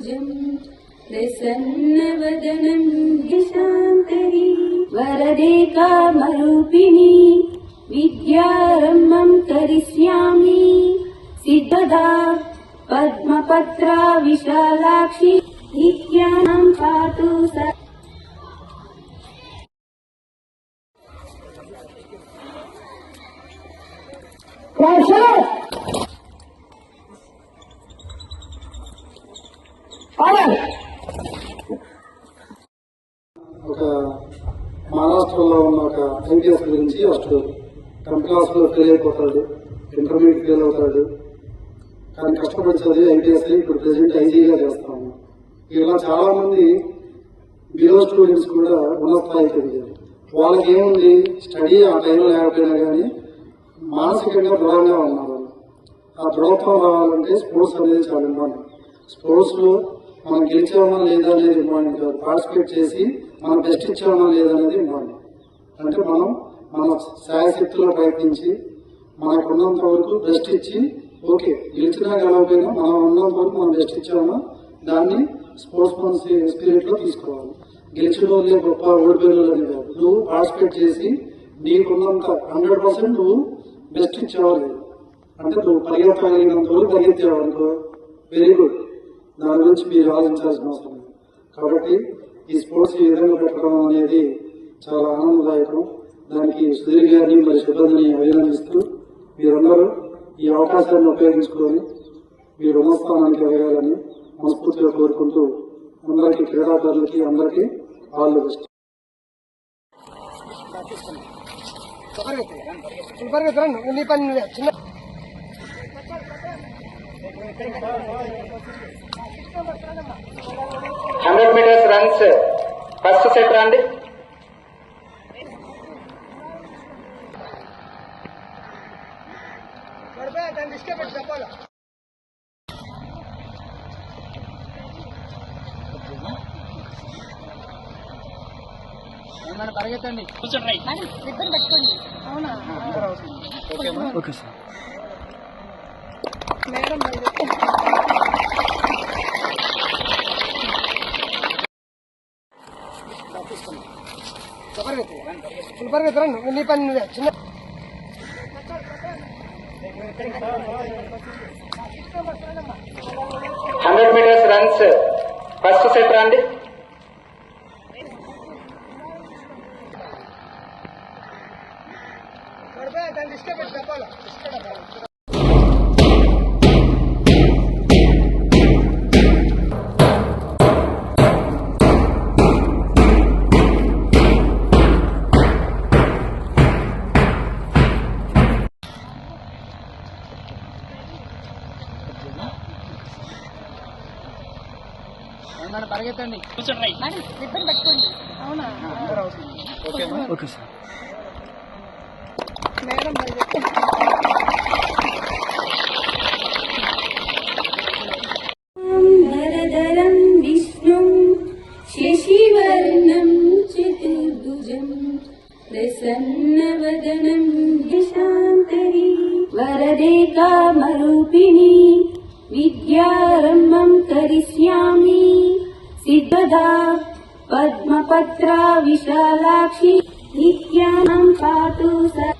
भुजम् प्रसन्नवदनम् दशान्ति वरदे कामरूपिणी विद्यारम्भम् करिष्यामि। सिद्धदा पद्मपत्रा पद्मपत्रा विशालाक्षीत्या पातु स। सा ఒక మహారాష్ట్రలో ఉన్న ఒక ఐటీఎస్ గురించి ఫస్ట్ కంపెనీ క్లాస్ ఫెయిల్ అయిపోతాడు ఇంటర్మీడియట్ ఫెయిల్ అవుతాడు. కానీ కష్టపడి చదివి ఐటీఎస్ ఇప్పుడు ప్రెసెంట్ ఐజీగా చేస్తాము ఇలా చాలా మంది బిలో స్టూడెంట్స్ కూడా ఉన్నత స్థాయికి ఎదిగారు వాళ్ళకి ఏముంది స్టడీ ఆ టైంలో లేకపోయినా కానీ మానసికంగా దృఢంగా ఉన్నారు ఆ దృఢత్వం రావాలంటే స్పోర్ట్స్ అనేది చాలా ఇంపార్టెంట్ స్పోర్ట్స్లో మనం గెలిచామా లేదా అనేది ఇంపార్టెంట్ కాదు పార్టిసిపేట్ చేసి మనం బెస్ట్ ఇచ్చామా లేదా అనేది ఇంపార్టెంట్ అంటే మనం మన శాయశక్తిలో ప్రయత్నించి మనకు ఉన్నంత వరకు బెస్ట్ ఇచ్చి ఓకే గెలిచినా గెలవకపోయినా మనం ఉన్నంత వరకు మనం బెస్ట్ ఇచ్చామా? దాన్ని స్పోర్ట్స్ మన్ స్పిరిట్లో తీసుకోవాలి. గెలిచిన వాళ్ళే గొప్ప ఓడిపోయిన అని కాదు. నువ్వు పార్టిసిపేట్ చేసి నీకున్నంత హండ్రెడ్ పర్సెంట్ నువ్వు బెస్ట్ ఇచ్చేవాళ్ళు. అంటే నువ్వు పరిగెత్తగలిగినంత వరకు పరిగెత్తేవాళ్ళు వెరీ గుడ్ దాని గురించి మీరు ఆలోచించాల్సిన అవసరం కాబట్టి ఈ స్పోర్ట్స్ ఈ విధంగా పెట్టడం అనేది చాలా ఆనందదాయకం. దానికి సుధీర్ గారిని మరి సిబ్బందిని అభినందిస్తూ మీరందరూ ఈ అవకాశాన్ని ఉపయోగించుకొని మీరు రుణస్థానానికి ఎదగాలని మనస్ఫూర్తిగా కోరుకుంటూ అందరికీ క్రీడాకారులకి అందరికీ ఆల్ ది బెస్ట్. చిన్న hundred metres runs first set రండి. పడిపోయా దాన్ని ఇసుకే పెట్టి చెప్పాలి పరిగెత్తండి ఓకే సార్. మేడం పరిగెత్తరండి నీ పని నువ్వే చిన్న hundred metres runs. First set రండి. మేడం పరిగెత్తండి. కూర్చోండి. అవునా? మేడం వరదే కామరూపిణి విద్యా सिद्धदा पद्मपत्रा विशालाक्षि नित्यानाम् पातु स।